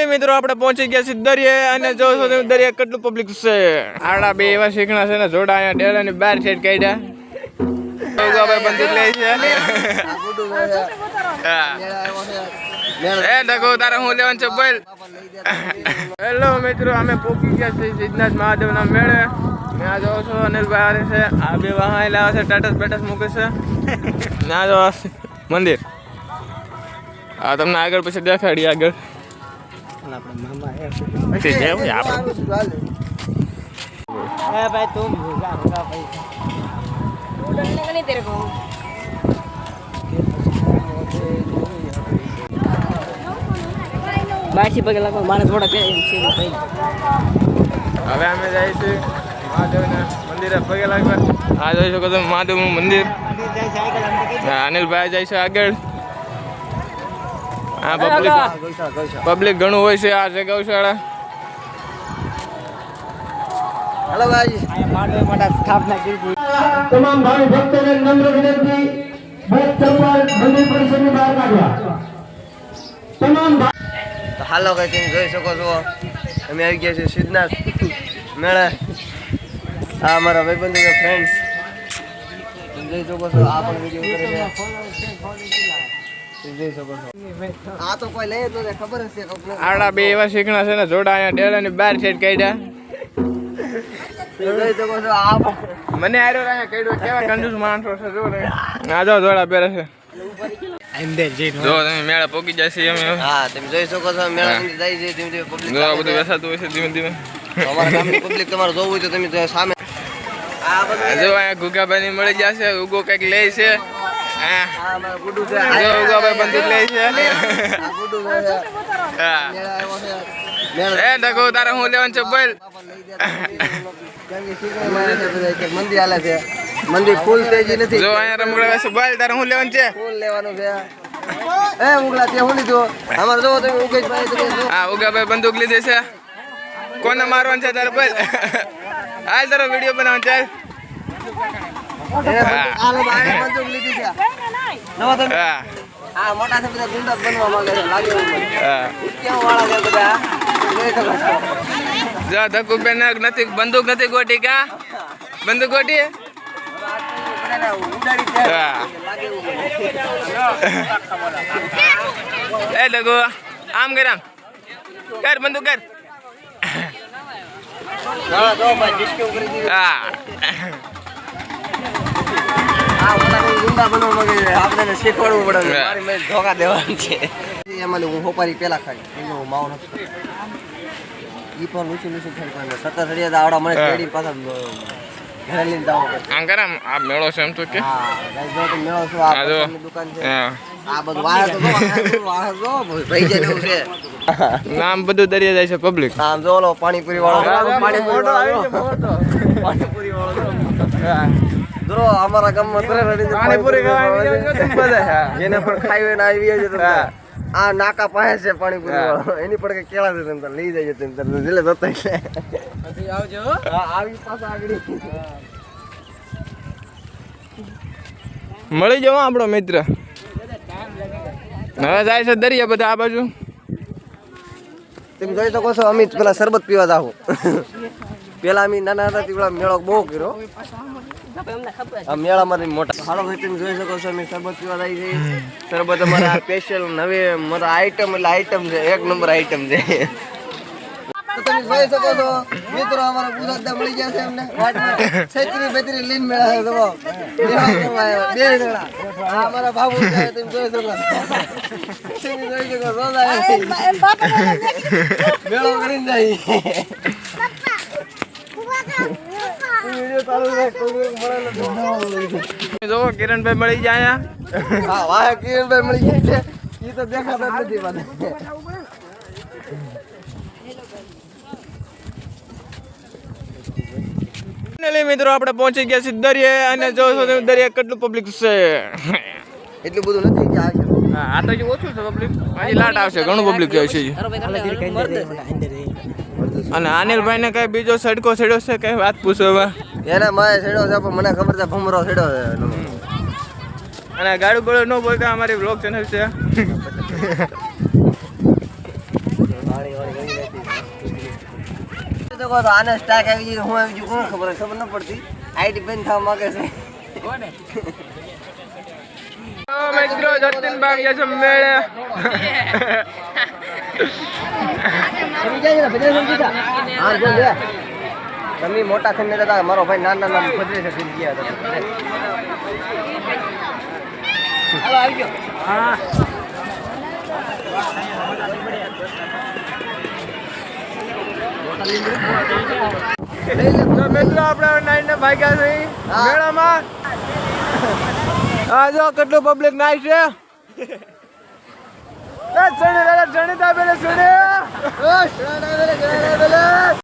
Finally મિત્રો, આપણે પહોંચી ગયા છીએ દરિયે અને જો છો દરિયા કેટલું પબ્લિક છે? આડા બે એવા શીખણા છે ને, જોડા અહીંયા ડેરાની બાર સાઈડ કાઢ્યા. ભાઈ બંદૂક લે છે. એ ડગો, તારે હું લેવાનું છે હેલો મિત્રો, અમે પહોંચી ગયા છીએ સિદ્ધનાથ મહાદેવના મેળે. ત્યાં જો છો, અનિલભાઈ આવે છે. આ બે વાહન લાવે છે ટાટસ બેટસ મૂકે છે. ત્યાં જો મંદિર. આ તમને આગળ પછી દેખાડી આગળ. બાસી પગે લાગવા મારે થોડા બે હવે અમે જઈશું મહાદેવના મંદિરે પગે લાગવા. આ જઈશું શકો તમે મહાદેવનું મંદિર. અનિલભાઈ જઈશું આગળ. હા પબ્લિક પબ્લિક ઘણું હોય છે આ છે ગૌશાળા. હેલો ભાઈ. માંડવે માટે સ્થાપના કરી તમામ ભાવિ ભક્તોને નમ્ર વિનંતી બસ ચંપલ મંદિર પરિસરની બહાર કાઢવા. તમામ તો હાલો કઈ તમે જોઈ શકો છો. અમે આવી ગયા છીએ સિદ્ધનાથ મેળે. આ અમારા ભાઈબંધુ ફ્રેન્ડ્સ જોઈ શકો છો આ પણ વીડિયો કરે છે. આ મેળા પોકી જશે એમ હા તમે જોઈ શકો છો મેળા જાય છે ધીમે પબ્લિક જો હોય છે. ધીમે ધીમે પબ્લિક તમારે જોવું હોય તો તમે સામે જો, અહીંયા ગુગાબાની મળી જશે ઉગો કંઈક લે છે. જો તારે હું. લેવાનું છે બોલ મંદિર ફૂલ તેજી નથી જો તારે હું લેવાનું છે એ હું લીધું અમારે જોવો તમે ઉગેશ ભાઈ તમે જો હા ઉગાભાઈ લીધી છે કોને મારવાનું છે તારે બોલ હાલ તારો વીડિયો બનાવવાનો ચાલ બંદૂક લીધી છે. નવો તમે હા. મોટા છે બધા ગુંડા બનવા માંગે છે લાગે કેવા વાળા છે બધા. જો ધક્કુ બેન નથી બંદૂક નથી ગોટી કા? બંદૂક ગોટી. એ લગુ આમ કર આમ. કર બંદૂક કર. હા, આપણે શીખવાડવું પડે. મારી મેં ધોકા દેવાની છે. એમાં હું હોપારી પેલા ખાઈ. એનો માવો નથી ઈ પણ લૂસી લૂસી ખાઈ પણ સતત આવડા મને. કેડી પાછા ઘરે લઈને જવું આમ કર આ મેળો છે એમ તો કે? હા જો તમે મેળો છો આ હા, જો. પતંગની દુકાન છે. આ બધું વાહ તો વાહ જો, ભાઈ જાય એવું છે. નામ બધું દરિયા જાય છે પબ્લિક આમ જો ઓલો પાણીપુરી વાળો. પાણીપુરી વાળો પાણીપુરી વાળો જો અમારા ગામમાં ત્રણ રડીને પાણીપુરી ખાવા આવી જાવ છો તમે બધા. જેને પણ ખાઈ હોય ને આવી જાય છે હા. આ નાકા પાસે છે પાણીપુરી એની પણ કઈ કેળા છે તમે લઈ જાય તમે તાર. જેલે જતા એટલે હા આવી પાછા આગળ. મળી જવા આપણો મિત્ર. હવે જાય છે દરિયા બધા આ બાજુ. તમે જોઈ શકો છો અમિત પેલા શરબત પીવા જાવ પેલા અમે નાના હતા તે પેલા મેળો બહુ કર્યો. આ મેળામાં મોટા હાલો ભાઈ તમે જોઈ શકો છો અમે શરબત પીવા જઈએ શરબત અમારા સ્પેશિયલ નવી મારા આઈટમ એટલે આઈટમ છે એક નંબર આઈટમ છે. તો તમે જોઈ શકો છો મિત્રો અમારા ગુજરાતના મળી ગયા છે અમને. વાટમાં છત્રી બેત્રી લીન મેળા છે જુઓ. મેળા કરવા આવ્યા. બે જણા આ અમારા બાબુ છે તમે જોઈ શકો તમે જોઈ શકો છો દાદા. મેળો કરીને જાય. જોવો કિરણભાઈ મળી જાય અહીંયા હા વાહ કિરણભાઈ મળી જાય છે. એ તો દેખાતા નથી મને. મિત્રો આપણે પહોંચી ગયા છીએ દરિયે અને જો તમે દરિયા કેટલું પબ્લિક છે? એટલું બધું નથી કે આ હા આ તો ઓછું છે પબ્લિક હજી લાટ આવશે ઘણું પબ્લિક હોય છે. અને અનિલભાઈ ને કઈ બીજો સડકો છેડ્યો છે કઈ વાત પૂછો હવે એને મારે છેડ્યો છે પણ મને ખબર છે ભમરો છેડ્યો છે અને ગાડું ગળું ન બોલતા અમારી બ્લોગ ચેનલ છે. તો કહો તો આને સ્ટાક આવી ગઈ હું આવી ગયું કોણ ખબર? ખબર ન પડતી. આઈટી બેન થવા માંગે છે. મિત્રો જતીન બાગ છે મેળે. તમે મોટા થઈને મારો ભાઈ નાના નાના ભદ્રેશ થઈ ગયા હતા. આવી ગયો. તો મિત્રો આપણે નાઈન ને ભાગ્યા છે. મેળામાં. આ જો કેટલું પબ્લિક નાય છે. ચણી તા પેલે ચણી